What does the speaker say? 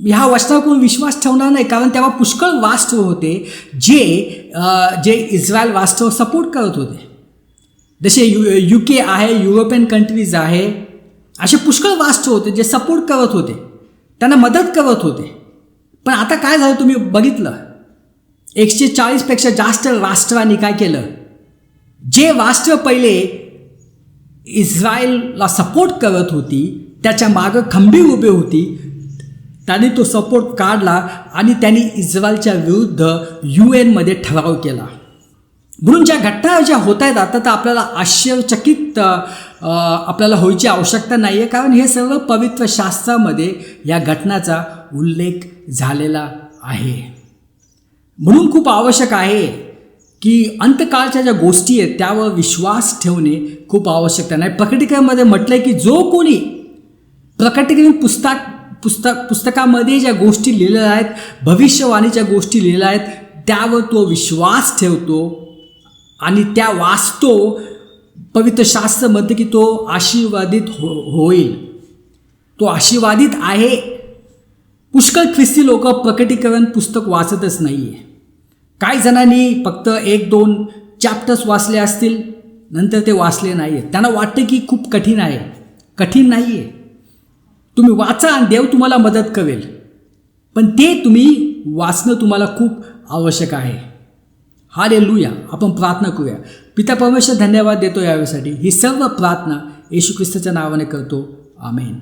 ह्या वचनावर कोण विश्वास ठेवणार नाही कारण तेव्हा पुष्कळ वास्तव होते जे जे इस्रायल वास्तव सपोर्ट करत होते. जसे यू यू के आहे युरोपियन कंट्रीज आहे असे पुष्कळ वास्तव होते जे सपोर्ट करत होते त्यांना मदत करत होते. पण आता काय झालं तुम्ही बघितलं? एकशे चाळीसपेक्षा जास्त राष्ट्रांनी काय केलं? जे राष्ट्र पहिले इस्रायलला सपोर्ट करत होती त्याच्या मागं खंबीर उभे होती त्याने तो सपोर्ट काढला आणि त्यांनी इस्रायलच्या विरुद्ध यू एनमध्ये ठराव केला. म्हणून ज्या घटना ज्या होत आहेत आता तर आपल्याला आश्चर्यचकित आपल्याला व्हायची आवश्यकता नाही आहे कारण हे सर्व पवित्र शास्त्रामध्ये या घटनाचा उल्लेख झालेला आहे. म्हणून खूप आवश्यक आहे की अंतकाळच्या ज्या गोष्टी आहेत त्यावर विश्वास ठेवणे खूप आवश्यकता नाही प्रकटीकरणामध्ये म्हटलं आहे की जो कोणी प्रकटीकरण पुस्तक पुस्तक पुस्तकामध्ये ज्या गोष्टी लिहिलेल्या आहेत भविष्यवाणीच्या गोष्टी लिहिल्या आहेत त्यावर तो विश्वास ठेवतो आणि त्या वाचतो पवित्र शास्त्र म्हणते की तो आशीर्वादित हो होईल. तो आशीर्वादित आहे. पुष्कळ ख्रिस्ती लोक प्रकटीकरण पुस्तक वाचतच नाही आहे काही जणांनी फक्त एक दोन चॅप्टर्स वाचले असतील नंतर ते वाचले नाही आहेत त्यांना वाटतं की खूप कठीण आहे. कठीण नाही आहे तुम्ही वाचा आणि देव तुम्हाला मदत करेल. पण ते तुम्ही वाचणं तुम्हाला खूप आवश्यक आहे. हा रे लुया आपण प्रार्थना करूया. पिता परमेश्वर धन्यवाद देतो यावेळीसाठी. ही सर्व प्रार्थना येशू ख्रिस्ताच्या नावाने करतो. आमेन.